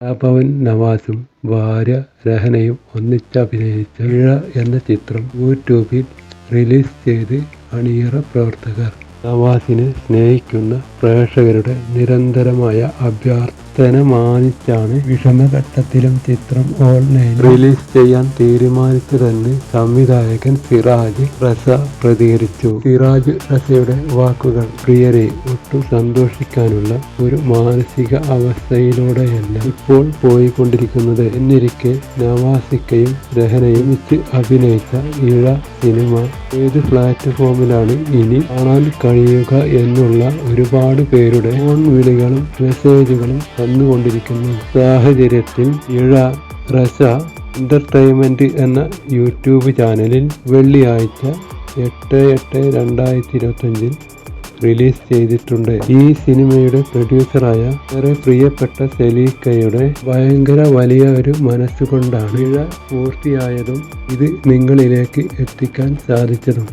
കലാഭവൻ നവാസും ഭാര്യ രഹനയും ഒന്നിച്ചഭിനയിച്ച ഇഴ എന്ന ചിത്രം യൂട്യൂബിൽ റിലീസ് ചെയ്ത് അണിയറ പ്രവർത്തകർ. നവാസിനെ സ്നേഹിക്കുന്ന പ്രേക്ഷകരുടെ നിരന്തരമായ അഭ്യർത്ഥന മാനിച്ചാണ് വിഷമഘട്ടത്തിലും ചിത്രം ഓൺലൈൻ റിലീസ് ചെയ്യാൻ തീരുമാനിച്ചതെന്ന് സംവിധായകൻ സിറാജ് റസ പ്രതികരിച്ചു. സിറാജ് റസയുടെ വാക്കുകൾ പ്രിയരെ ഒട്ടും സന്തോഷിക്കാനുള്ള ഒരു മാനസിക അവസ്ഥയിലൂടെയല്ല ഇപ്പോൾ പോയിക്കൊണ്ടിരിക്കുന്നത്. എന്നിരിക്കെ നവാസിക്കയും രഹനയും വെച്ച് അഭിനയിച്ച ഇഴ സിനിമ ഏത് പ്ലാറ്റ്ഫോമിലാണ് ഇനി കാണാൻ കഴിയുക എന്നുള്ള ഒരുപാട് പേരുടെ ഫോൺ വിളികളും മെസ്സേജുകളും വന്നുകൊണ്ടിരിക്കുന്നു സാഹചര്യത്തിൽ ഇഴ റസ എന്റർടൈൻമെന്റ് എന്ന യൂട്യൂബ് ചാനലിൽ വെള്ളിയാഴ്ച എട്ട് എട്ട് രണ്ടായിരത്തി ഇരുപത്തഞ്ചിൽ റിലീസ് ചെയ്തിട്ടുണ്ട്. ഈ സിനിമയുടെ പ്രൊഡ്യൂസറായ ഏറെ പ്രിയപ്പെട്ട സെലീക്കയുടെ ഭയങ്കര വലിയ ഒരു മനസ്സുകൊണ്ടാണ് ഇഴ പൂർത്തിയായതും ഇത് നിങ്ങളിലേക്ക് എത്തിക്കാൻ സാധിച്ചതും.